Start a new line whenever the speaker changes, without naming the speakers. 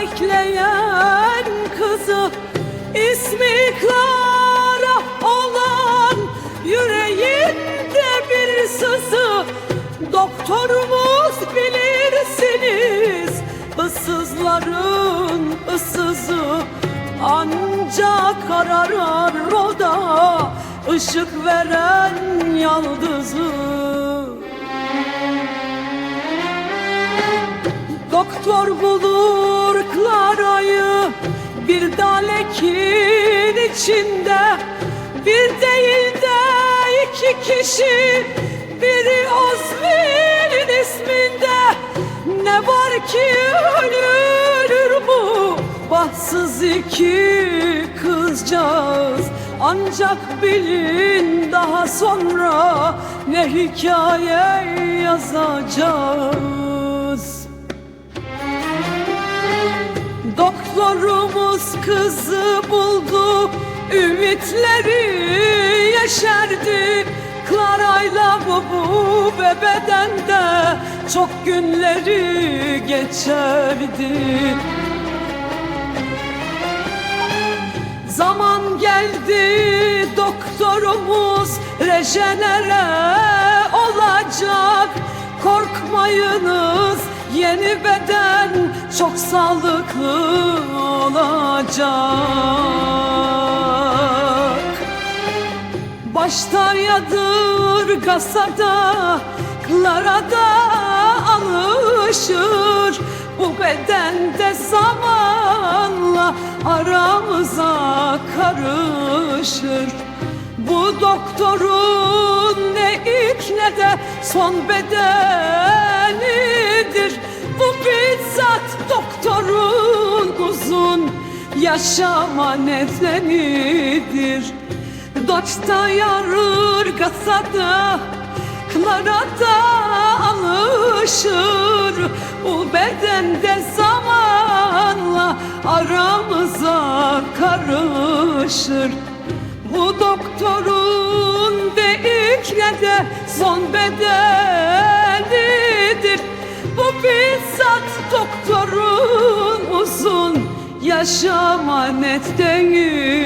bekleyen kızı ismi Clara olan yüreğinde bir sızı. Doktorumuz bilirsiniz ıssızların ıssızı. Ancak ararar o ışık veren yıldızı Doktor bulur kişi biri Oswald'in isminde. Ne var ki ölür bu bahtsız iki kızcağız? Ancak bilin daha sonra ne hikaye yazacağız? Doktorumuz kızı buldu Ümitleri yeşerdi Clara'yla bu, bu bebeden de Çok günleri geçerdi. Zaman geldi doktorumuz rejenere olacak. Korkmayınız yeni beden çok sağlıklı olacak Başta yadırgasa da Clara'da alışır. Bu bedende zamanla aramıza karışır. Bu doktorun ne ilk ne de son bedenidir. Bu bizzat doktorun uzun yaşama nedenidir Doçta yarırgasa da Clara'da alışır. Bu bedende zamanla aramıza karışır. Bu doktorun de son bedenidir Bu bizzat doktorun uzun yaşama nedenidir